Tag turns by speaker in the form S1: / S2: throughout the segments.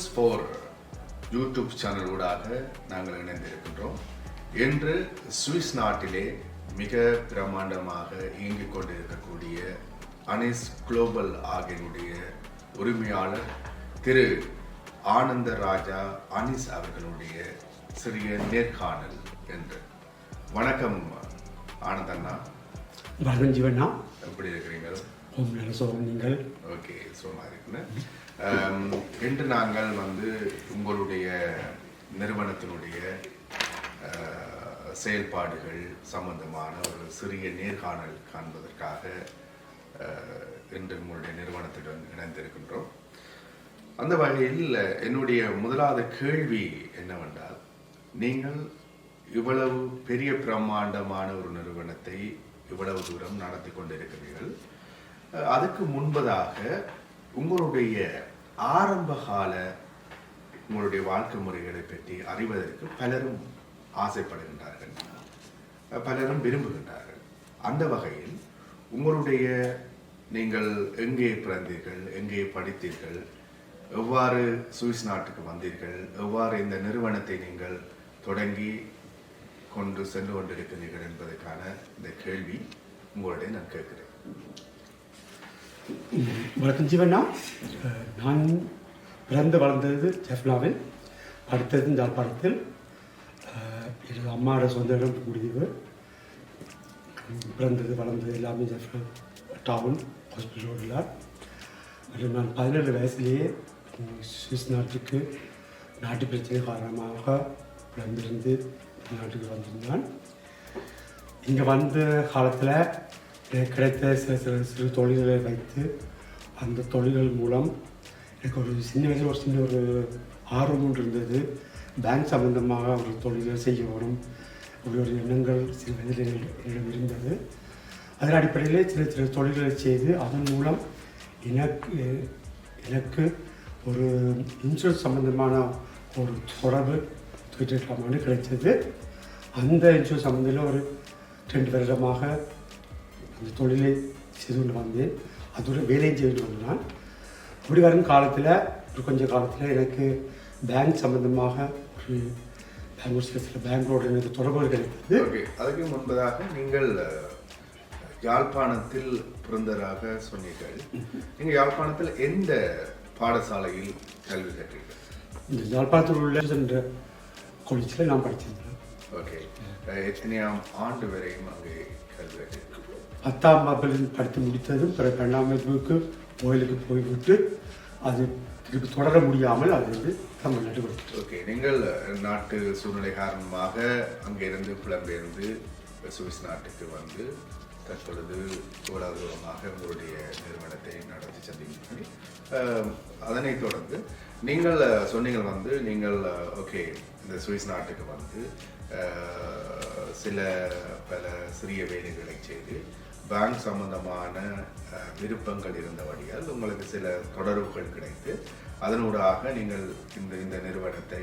S1: News four YouTube channel ஊடாக நாங்கள் இணைந்திருக்கின்றோம். இன்று சுவிஸ் நாட்டிலே மிக பிரம்மாண்டமாக இயங்கிக் கொண்டிருக்கக்கூடிய அனிஸ் குளோபல் ஆகியனுடைய உரிமையாளர் திரு ஆனந்த ராஜா அனிஸ் அவர்களுடைய சிறிய நேர்காணல் என்று. வணக்கம் ஆனந்தண்ணா.
S2: வணக்கம் ஜீவண்ணா.
S1: எப்படி இருக்கிறீங்க?
S2: ஓம் நீங்கள்.
S1: ஓகே சும்மா இருக்குன்னு. ஆம், இன்று நாங்கள் வந்து உங்களுடைய நிறுவனத்தினுடைய செயல்பாடுகள் சம்பந்தமான ஒரு சிறிய நேர்காணல் காண்பதற்காக இன்று உங்களுடைய நிறுவனத்துடன் இணைந்திருக்கின்றோம். அந்த வகையில் என்னுடைய முதலாவது கேள்வி என்னவென்றால் நீங்கள் இவ்வளவு பெரிய பிரம்மாண்டமான ஒரு நிறுவனத்தை இவ்வளவு தூரம் நடத்தி கொண்டிருக்கிறீர்கள். அதுக்கு முன்பதாக உங்களுடைய ஆரம்ப கால உங்களுடைய வாழ்க்கை முறைகளை பற்றி அறிவதற்கு பலரும் ஆசைப்படுகின்றார்கள். பலரும் விரும்புகின்றார்கள். அந்த வகையில் உங்களுடைய நீங்கள் எங்கே பிறந்தீர்கள் எங்கே படித்தீர்கள் எவ்வாறு சுவிஸ் நாட்டுக்கு வந்தீர்கள் எவ்வாறு இந்த நிறுவனத்தை நீங்கள் தொடங்கி கொண்டு சென்று கொண்டிருக்கிறீர்கள் என்பதற்கான இந்த கேள்வி உங்களுடைய நான் கேட்கிறேன்.
S2: வணக்கம் ஜீவண்ணா. நான் பிறந்து வளர்ந்தது ஜெஃப்னாவில் அடுத்தது ஜாழ்ப்பாணத்தில் எனது அம்மாவோட சொந்த இடம் முடிவு பிறந்தது வளர்ந்தது எல்லாமே ஜெஃப்னா டவுன் ஹாஸ்பிட்டல் ரோடில் மற்றும் நான் பதினேழு வயசுலேயே சுவிஸ் நாட்டுக்கு நாட்டு பிரச்சனை காரணமாக பிறந்திருந்து நாட்டுக்கு வந்திருந்தான். இங்கே வந்த காலத்தில் கிடைத்த சில சில சிறு தொழில்களை வைத்து அந்த தொழில்கள் மூலம் எனக்கு ஒரு சின்ன வயசில் ஒரு சின்ன ஒரு ஆர்வம் ஒன்று இருந்தது பேங்க் சம்பந்தமாக ஒரு தொழில்கள் செய்ய வேணும் அப்படி ஒரு எண்ணங்கள் சில வயதில் என்னிடம் இருந்தது அதன் அடிப்படையிலே சில சில தொழில்களை செய்து அதன் மூலம் எனக்கு எனக்கு ஒரு இன்சூரன்ஸ் சம்மந்தமான ஒரு தொடர்பு தொழிற்கலாமான்னு கிடைச்சது அந்த இன்சூரன்ஸ் சம்மந்தத்தில் ஒரு ரெண்டு வருடமாக அந்த தொழிலை செய்து கொண்டு வந்தேன் அதோட வேலையும் செய்து கொண்டு வந்தேன் அப்படி வரும் காலத்தில் ஒரு கொஞ்ச காலத்தில் எனக்கு பேங்க் சம்பந்தமாக ஒரு பேங்க் ஒரு சில சில பேங்க்களோட எனக்கு தொடர்புகள் கிடைத்தது
S1: ஓகே அதுக்கு முன்பதாக நீங்கள் யாழ்ப்பாணத்தில் பிறந்ததாக சொன்னீர்கள். நீங்கள் யாழ்ப்பாணத்தில் எந்த பாடசாலையில் கல்வி கற்றீர்கள்?
S2: இந்த யாழ்ப்பாணத்தில் உள்ள என்ற காலேஜில் நான் படிச்சிருந்தேன்.
S1: ஓகே அஹ், எத்தனையாம் ஆண்டு வரையும் அங்கே கல்வி
S2: பத்தாம் வகுப்பில் படித்து முடித்ததும் பிறகு வகுப்புக்கு கோயிலுக்கு போய்விட்டு அது திருப்பி தொடர முடியாமல் அது வந்து வந்துட்டு
S1: ஓகே நீங்கள் நாட்டு சூழ்நிலை காரணமாக அங்கிருந்து புலம்பெயர்ந்து சுவிஸ் நாட்டுக்கு வந்து தற்பொழுது இவ்வளவு உங்களுடைய நிறுவனத்தை நடத்தி சென்றீங்க அதனைத் தொடர்ந்து நீங்கள் சொன்னீங்கள் வந்து நீங்கள் ஓகே இந்த சுவிஸ் நாட்டுக்கு வந்து சில பல சிறிய வேலைகளை செய்து பேங்க் சம்பந்தமான விருப்பங்கள் இருந்தபடியால் உங்களுக்கு சில தொடர்புகள் கிடைத்து அதனூடாக நீங்கள் இந்த இந்த நிறுவனத்தை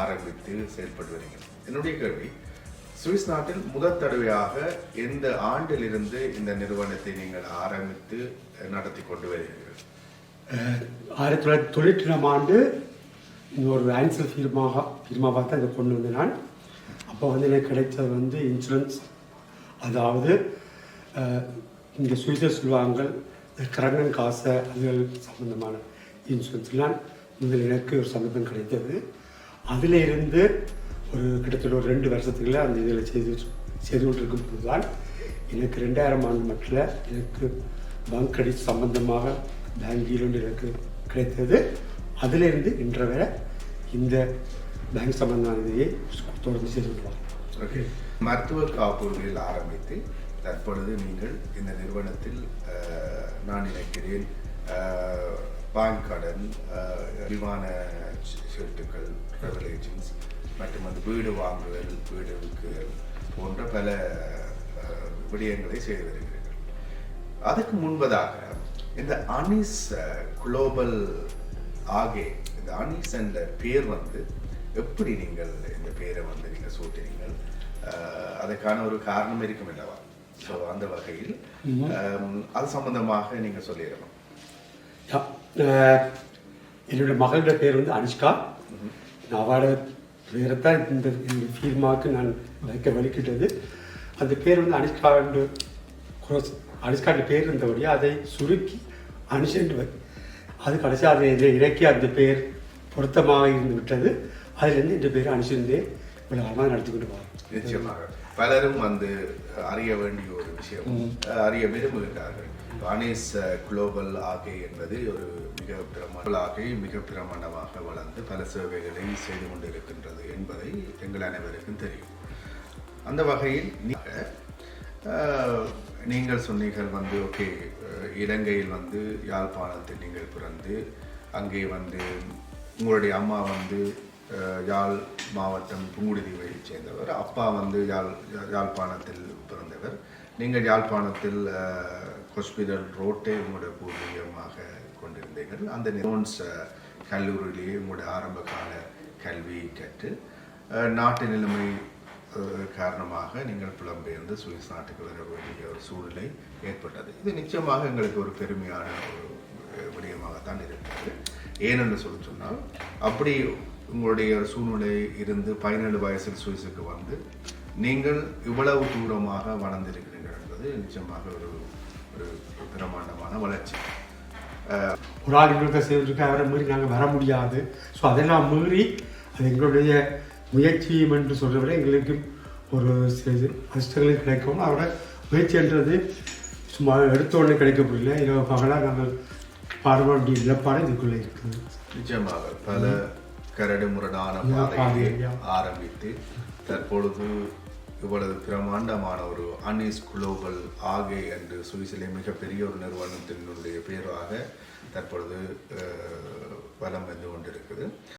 S1: ஆரம்பித்து செயல்பட்டு வருகிறீர்கள் என்னுடைய கேள்வி சுவிஸ் நாட்டில் முதல் தடவையாக எந்த ஆண்டிலிருந்து இந்த நிறுவனத்தை நீங்கள் ஆரம்பித்து நடத்தி கொண்டு வருகிறீர்கள்?
S2: ஆயிரத்தி தொள்ளாயிரத்தி தொண்ணூற்றி ரெண்டாம் ஆண்டு ஒரு ஆன்சல் ஃபீர்மாக ஃபீர்மாவாக தான் இதை கொண்டு வந்தேன் நான் அப்போ வந்து எனக்கு கிடைத்தது வந்து இன்சூரன்ஸ் அதாவது இங்கே சுவிசர் சொல்லுவாங்க கரங்கன் காசை அதுகள் சம்பந்தமான இன்சூரன்ஸ்லாம் முதல் எனக்கு ஒரு சந்தர்ப்பம் கிடைத்தது. அதில் இருந்து ஒரு கிட்டத்தட்ட ஒரு ரெண்டு வருஷத்துக்குள்ள அந்த இதில் செய்து செய்து கொண்டிருக்கும் போது தான் எனக்கு ரெண்டாயிரம் ஆண்டு மட்டில் எனக்கு பேங்க் கிரெடிட் சம்பந்தமாக பேங்கில் எனக்கு கிடைத்தது. அதிலிருந்து இன்று வரை இந்த பேங்க் சம்பந்தமான இதையே தொடர்ந்து செய்து கொண்டு
S1: ஓகே. மருத்துவ காப்பீடுகளில் ஆரம்பித்து தற்பொழுது நீங்கள் இந்த நிறுவனத்தில் நான் நினைக்கிறேன் பான் பேங்க் கடன் விமான ஷெல்ட்டுகள் ட்ராவல் ஏஜென்ட்ஸ் மற்றும் அந்த வீடு வாங்குதல் வீடு விற்குதல் போன்ற பல விடயங்களை செய்து வருகிறீர்கள். அதுக்கு முன்பதாக இந்த அனிஸ் குளோபல் ஆகே இந்த அனிஸ் என்ற பேர் வந்து எப்படி நீங்கள் இந்த பேரை வந்து நீங்கள் சூட்டினீங்கள்? அஹ், அதுக்கான ஒரு காரணம் இருக்கும் அல்லவா? ஸோ அந்த வகையில் அது சம்பந்தமாக நீங்கள் சொல்லிடலாம்
S2: என்னோட மகளோட பேர் வந்து அனுஷ்கா. அவளோட பேரை தான் இந்த ஃபீல்மாவுக்கு நான் வைக்க வலிக்கிட்டது அந்த பேர் வந்து அனுஷ்கா குரோஸ் அனுஷ்காண்ட பேர் இருந்தபடியே அதை சுருக்கி அனுஷன் வை அது கடைசி அதை இதை இறக்கி அந்த பேர் பொருத்தமாக இருந்து விட்டது. அதிலிருந்து இந்த பேர் அனுஷந்தே இவ்வளோ காலமாக நடத்தி கொண்டு போகிறோம்
S1: நிச்சயமாக. பலரும் வந்து அறிய வேண்டிய ஒரு விஷயம். அறிய விரும்புகிறார்கள் அனீஸ் குளோபல் ஆகை என்பது ஒரு மிக பிரமாண மிக பிரமாண்டமாக வளர்ந்து பல சேவைகளை செய்து கொண்டிருக்கின்றது என்பதை எங்கள் அனைவருக்கும் தெரியும். அந்த வகையில் நீங்கள் சொன்னீர்கள் வந்து ஓகே இலங்கையில் வந்து யாழ்ப்பாணத்தில் நீங்கள் பிறந்து அங்கே வந்து உங்களுடைய அம்மா வந்து யாழ் மாவட்டம் புங்குடிதீவையைச் சேர்ந்தவர் அப்பா வந்து யாழ் யாழ்ப்பாணத்தில் பிறந்தவர். நீங்கள் யாழ்ப்பாணத்தில் ஹாஸ்பிட்டல் ரோட்டே உங்களுடைய பூர்வீகமாக கொண்டிருந்தீர்கள். அந்த நிரோன்ஸ் கல்லூரியிலேயே உங்களுடைய ஆரம்ப கால கல்வி கற்று நாட்டு நிலைமை காரணமாக நீங்கள் புலம்பெயர்ந்து சுவிஸ் நாட்டுக்கு வர வேண்டிய ஒரு சூழ்நிலை ஏற்பட்டது. இது நிச்சயமாக எங்களுக்கு ஒரு பெருமையான ஒரு விடயமாகத்தான் இருக்கிறது. ஏனென்று சொல்லி சொன்னால் அப்படி உங்களுடைய ஒரு சூழ்நிலை இருந்து பதினேழு வயசில் சுவிஸுக்கு வந்து நீங்கள் இவ்வளவு தூரமாக வளர்ந்திருக்கிறீர்கள் என்பது நிச்சயமாக ஒரு ஒரு பிரமாண்டமான வளர்ச்சி.
S2: ஒரு ஆள் இன்னொருத்தர் செய்வதற்கு அவரை மீறி நாங்கள் வர முடியாது. ஸோ அதெல்லாம் மீறி அது எங்களுடைய முயற்சியும் என்று சொல்றதை விட எங்களுக்கு ஒரு கஷ்டங்களும் கிடைக்கும். அவரோட முயற்சின்றது சும்மா எடுத்த உடனே கிடைக்கப்படல இரவு பகலாக நாங்கள் பாட வேண்டிய இழப்பாடு இதுக்குள்ளே இருக்குது.
S1: நிச்சயமாக பல கரடு முரடான பாதையை. ஆரம்பித்து தற்பொழுது இவ்வளவு பிரமாண்டமான ஒரு அனிஸ் குளோபல் ஆகே என்று சுவிசிலே மிகப்பெரிய ஒரு நிறுவனத்தினுடைய பேராக தற்பொழுது வலம் வந்து கொண்டிருக்குது.